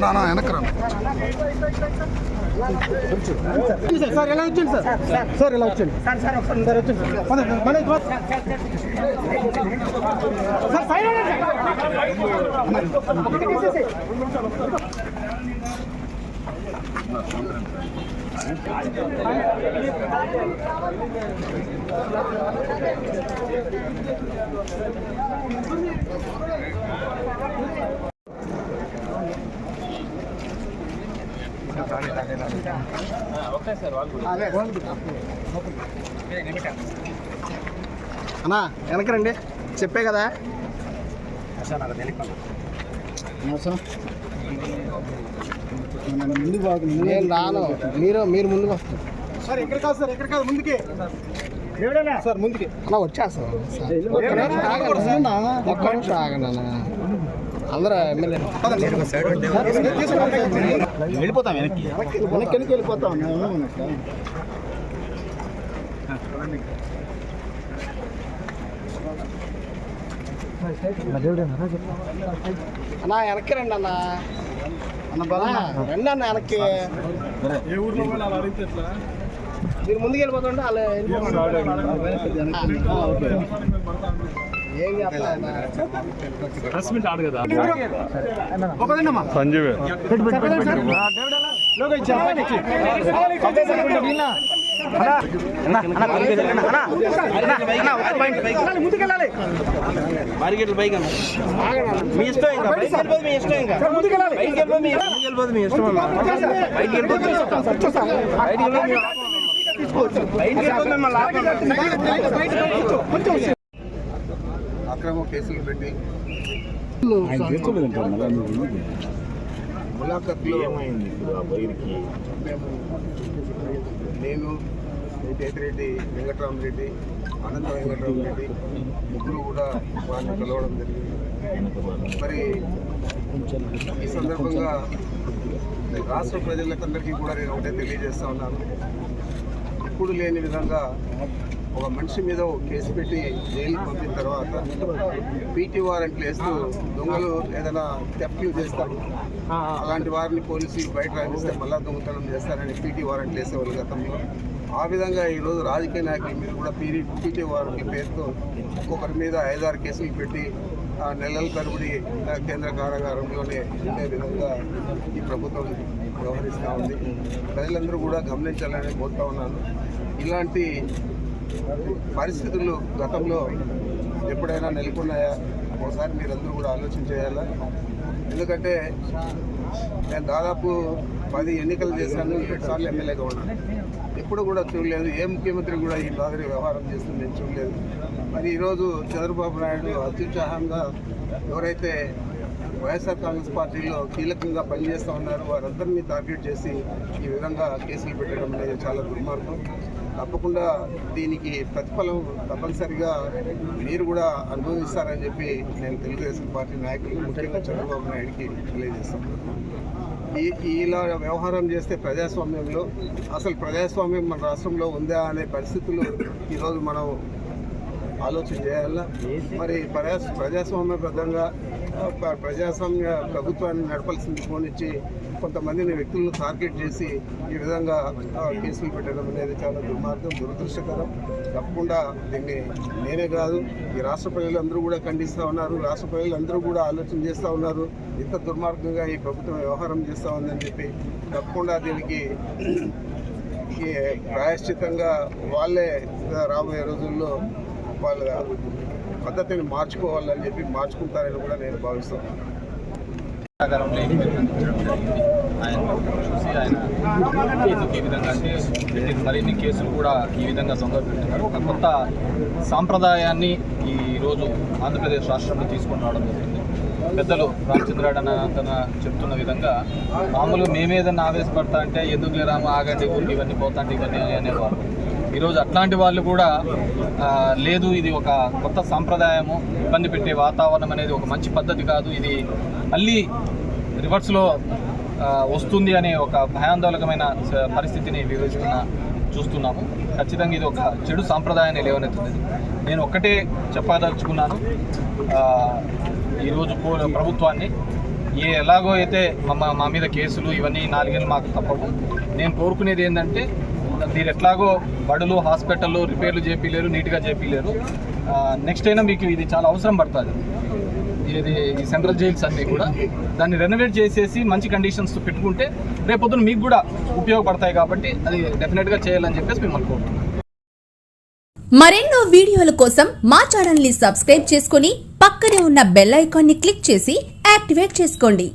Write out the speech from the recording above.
நான் எனக்குறேன் వెనకరా సార్ ఎలా వచ్చింది సార్ సార్ ఎలా వచ్చింది సార్ సార్ సార్ వచ్చింది సార్ సైడ్ అన్నా వెనకరండి. చెప్పే కదా. ముందు నేను రాను. మీరు మీరు ముందుకు వస్తారు. సార్ ఎక్కడ కాదు సార్ ఎక్కడ కాదు ముందుకి. సార్ ముందుకి. అలా వచ్చేస్తాను. ఒక్క నిమిషం ఆగండి. ఒక్క నిమిషం ఆగండి అన్న అందరూ ఎమ్మెల్యే వెళ్ళిపోతాం వెనక్కి వెనక్కి వెనక్కి వెళ్ళిపోతాం అన్నా వెనక్కి రండి అన్న అన్న రండి అన్న వెనక్కి మీరు ముందుకు వెళ్ళిపోతుంటే అలా వెళ్ళిపోతాం ఏం చెప్పాలన్నా సంజీవే మార్కెట్ బైక్ మీ ఇష్టం ఇంకా బైక్ వెళ్ళిపోదు మీ ఇష్టం ఇంకా బైక్ వెళ్ళిపోదు మీ బైక్ వెళ్ళిపోదు మీ ఇష్టం బైక్ వెళ్ళిపోదు బయటికి వెళ్ళిపోదు బయటికి వెళ్ళిపోదు మిమ్మల్ని అక్రమ కేసులు పెట్టి ములాఖత్లో ఏమైంది ఇప్పుడు ఆ బైక్కి మేము నేను జయతిరెడ్డి వెంకటరామరెడ్డి అనంత వెంకటరామరెడ్డి ముగ్గురు కూడా వారిని కలవడం జరిగింది. మరి ఈ సందర్భంగా రాష్ట్ర ప్రజలకందరికీ కూడా నేను ఒకటే తెలియజేస్తా ఉన్నాను. ఎప్పుడు లేని విధంగా ఒక మనిషి మీద కేసు పెట్టి జైలుకి పంపిన తర్వాత పీటీ వారెంట్లు వేస్తూ దొంగలు ఏదైనా తెప్పలు చేస్తారు. అలాంటి వారిని పోలీసులు బయట రాణిస్తే మళ్ళా దొంగతనం చేస్తారని పీటీ వారెంట్లు వేసేవాళ్ళు గతంలో. ఆ విధంగా ఈరోజు రాజకీయ నాయకుల మీద కూడా పీటీ పీటీ వారెంట్ల పేరుతో ఒక్కొక్కరి మీద ఐదారు కేసులు పెట్టి నెలల తరబడి కేంద్ర కారాగారంలోనే ఉండే విధంగా ఈ ప్రభుత్వం వ్యవహరిస్తూ ఉంది. ప్రజలందరూ కూడా గమనించాలని కోరుతా ఉన్నాను. ఇలాంటి పరిస్థితులు గతంలో ఎప్పుడైనా నెలకొన్నాయా? ఒకసారి మీరందరూ కూడా ఆలోచన చేయాలా? ఎందుకంటే నేను దాదాపు పది ఎన్నికలు చేశాను ఏడుసార్లు ఎమ్మెల్యేగా ఉన్నాను. ఎప్పుడు కూడా చూడలేదు. ఏ ముఖ్యమంత్రి కూడా ఈ మాదిరి వ్యవహారం చేస్తుంది నేను చూడలేదు. మరి ఈరోజు చంద్రబాబు నాయుడు అత్యుత్సాహంగా ఎవరైతే వైఎస్ఆర్ కాంగ్రెస్ పార్టీలో కీలకంగా పనిచేస్తూ ఉన్నారు వారందరినీ టార్గెట్ చేసి ఈ విధంగా కేసులు పెట్టడం అనేది చాలా దుర్మార్గం. తప్పకుండా దీనికి ప్రతిఫలం తప్పనిసరిగా మీరు కూడా అనుభవిస్తారని చెప్పి నేను తెలుగుదేశం పార్టీ నాయకులు ముఖ్యంగా చంద్రబాబు నాయుడికి తెలియజేస్తాను ఈ ఈ ఇలా వ్యవహారం చేస్తే ప్రజాస్వామ్యంలో అసలు ప్రజాస్వామ్యం మన రాష్ట్రంలో ఉందా అనే పరిస్థితులు ఈరోజు మనం ఆలోచన చేయాలా? మరి ప్రజా ప్రజాస్వామ్యబద్ధంగా ఆ, ప్రజాస్వామ్య ప్రభుత్వాన్ని నడపాల్సింది పోనిచ్చి కొంతమందిని వ్యక్తులను టార్గెట్ చేసి ఈ విధంగా కేసులు పెట్టడం అనేది చాలా దుర్మార్గం దురదృష్టకరం. తప్పకుండా దీన్ని నేనే కాదు ఈ రాష్ట్ర ప్రజలందరూ కూడా ఖండిస్తూ ఉన్నారు రాష్ట్ర ప్రజలందరూ కూడా ఆలోచన చేస్తూ ఉన్నారు. ఇంత దుర్మార్గంగా ఈ ప్రభుత్వం వ్యవహారం చేస్తూ ఉందని చెప్పి తప్పకుండా దీనికి ప్రాయశ్చితంగా వాళ్ళే రాబోయే రోజుల్లో వాళ్ళ పద్ధతిని మార్చుకోవాలని చెప్పి మార్చుకుంటారని కూడా నేను భావిస్తాను నగరంలో జరిగింది ఆయన చూసి ఆయన ఎందుకు ఈ విధంగా అంటే మరిన్ని కేసులు కూడా ఈ విధంగా దొంగ పెడుతున్నారు. ఒక కొత్త సాంప్రదాయాన్ని ఈ రోజు ఆంధ్రప్రదేశ్ రాష్ట్రంలో తీసుకొని రావడం జరిగింది. పెద్దలు రామచంద్రాడన తన చెప్తున్న విధంగా మామూలు మేమేదన్నా ఆవేశపడతా అంటే ఎందుకు లేరామా ఆగండి ఊరికి ఇవన్నీ పోతాంటే ఇవన్నీ అనేవారు ఈరోజు అట్లాంటి వాళ్ళు కూడా లేదు ఇది ఒక కొత్త సాంప్రదాయము ఇబ్బంది పెట్టే వాతావరణం అనేది ఒక మంచి పద్ధతి కాదు ఇది మళ్ళీ రివర్స్లో వస్తుంది అనే ఒక భయాందోళకమైన పరిస్థితిని వివరిస్తున్న చూస్తున్నాము. ఖచ్చితంగా ఇది ఒక చెడు సాంప్రదాయాన్ని లేవనెత్తుంది. నేను ఒక్కటే చెప్పదలుచుకున్నాను. ఈరోజు ప్రభుత్వాన్ని ఏ ఎలాగో అయితే మా మా మీద కేసులు ఇవన్నీ నాలుగేళ్ళు మాకు తప్పవు. నేను కోరుకునేది ఏంటంటే మీరు ఎట్లాగో బడులు హాస్పిటల్లో రిపేర్లు చేపిలేరు నీట్గా చేపిలేరు. నెక్స్ట్ అయినా మీకు ఇది చాలా అవసరం పడుతుంది. ఇది ఈ సెంట్రల్ జైల్స్ అన్నీ కూడా. దాన్ని రెనోవేట్ చేసేసి మంచి కండిషన్స్ పెట్టుకుంటే రేపొద్దున మీకు కూడా ఉపయోగపడతాయి కాబట్టి అది డెఫినెట్గా చేయాలని చెప్పేసి మిమ్మల్ని కోరుకుంటున్నాం మరెన్నో వీడియోల కోసం మా ఛానల్ని సబ్స్క్రైబ్ చేసుకుని పక్కనే ఉన్న బెల్ ఐకాన్ని క్లిక్ చేసి యాక్టివేట్ చేసుకోండి.